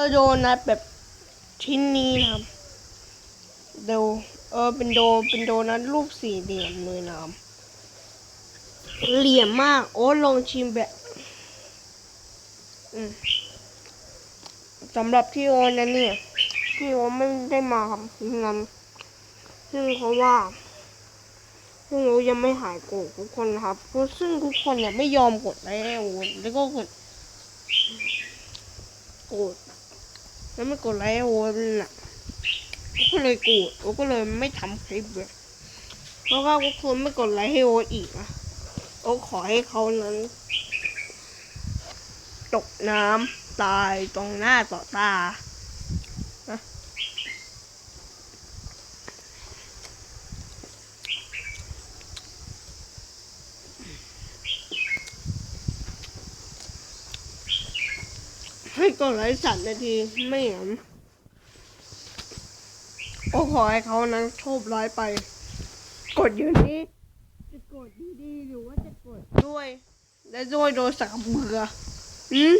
อโดนัทแบบชิ้นนี้นะครับโดเออเป็นโดเป็นโดนัทรูปสี่เหลี่ยมเลยนะครับเหลี่ยมมาก โอ้ลองชิมแบบอืมสำหรับที่โอนั้นเนี่ยที่โอไม่ได้มาทำชิ้นนั้นซึ่งเพราว่าซึ่งโอยังไม่หายโกรธทุกคนนะครับซึ่งทุกคนเนี่ยไม่ยอมกดไลค์โอแล้วก็กดโกรธ แล้วไม่กดไลค์ให้โอน่ะก็เลยโกรธโอก็เลยไม่ทำคลิปเลยเพราะว่าทุกคนไม่กดไลค์ให้โออีกนะโอขอให้เขานั้น ตกน้ำตายตรงหน้าต่อตานะ ให้กดไลค์สัตว์นาทีไม่อย่างนั้นโอ้ขอให้เขานั้นโชคร้ายไป กดอยู่นี้จะกดดีๆหรือว่าจะกดด้วย และด้วยโดยสักเบื่ออืม